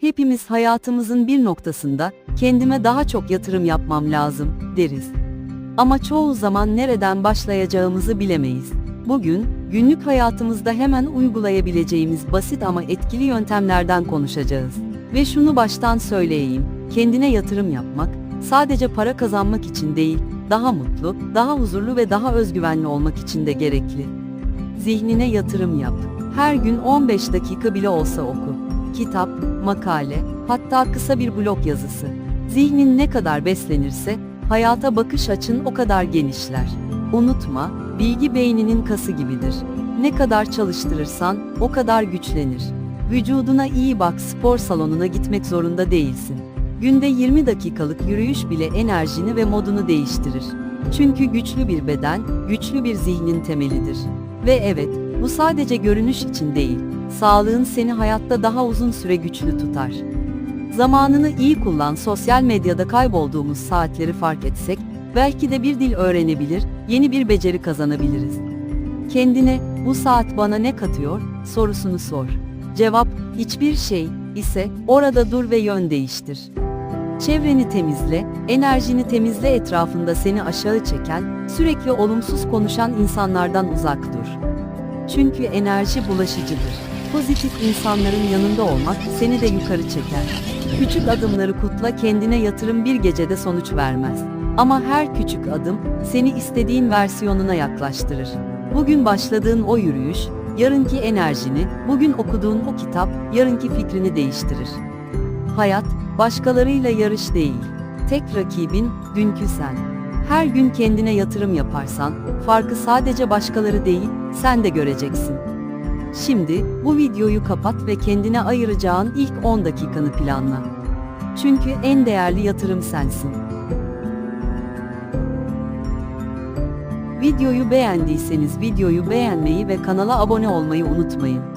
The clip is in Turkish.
Hepimiz hayatımızın bir noktasında kendime daha çok yatırım yapmam lazım deriz. Ama çoğu zaman nereden başlayacağımızı bilemeyiz. Bugün günlük hayatımızda hemen uygulayabileceğimiz basit ama etkili yöntemlerden konuşacağız. Ve şunu baştan söyleyeyim, kendine yatırım yapmak sadece para kazanmak için değil, daha mutlu, daha huzurlu ve daha özgüvenli olmak için de gerekli. Zihnine yatırım yap. Her gün 15 dakika bile olsa oku. Kitap, makale, hatta kısa bir blog yazısı. Zihnin ne kadar beslenirse, hayata bakış açın o kadar genişler. Unutma, bilgi beyninin kası gibidir. Ne kadar çalıştırırsan, o kadar güçlenir. Vücuduna iyi bak, spor salonuna gitmek zorunda değilsin. Günde 20 dakikalık yürüyüş bile enerjini ve modunu değiştirir. Çünkü güçlü bir beden, güçlü bir zihnin temelidir. Ve evet, bu sadece görünüş için değil, sağlığın seni hayatta daha uzun süre güçlü tutar. Zamanını iyi kullan sosyal medyada kaybolduğumuz saatleri fark etsek, belki de bir dil öğrenebilir, yeni bir beceri kazanabiliriz. Kendine, bu saat bana ne katıyor, sorusunu sor. Cevap, hiçbir şey, ise, orada dur ve yön değiştir. Çevreni temizle, enerjini temizle etrafında seni aşağı çeken, sürekli olumsuz konuşan insanlardan uzak dur. Çünkü enerji bulaşıcıdır. Pozitif insanların yanında olmak seni de yukarı çeker. Küçük adımları kutla kendine yatırım bir gecede sonuç vermez. Ama her küçük adım seni istediğin versiyonuna yaklaştırır. Bugün başladığın o yürüyüş, yarınki enerjini, bugün okuduğun o kitap, yarınki fikrini değiştirir. Hayat, başkalarıyla yarış değil. Tek rakibin, dünkü sen. Her gün kendine yatırım yaparsan, farkı sadece başkaları değil, sen de göreceksin. Şimdi, bu videoyu kapat ve kendine ayıracağın ilk 10 dakikanı planla. Çünkü en değerli yatırım sensin. Videoyu beğendiyseniz videoyu beğenmeyi ve kanala abone olmayı unutmayın.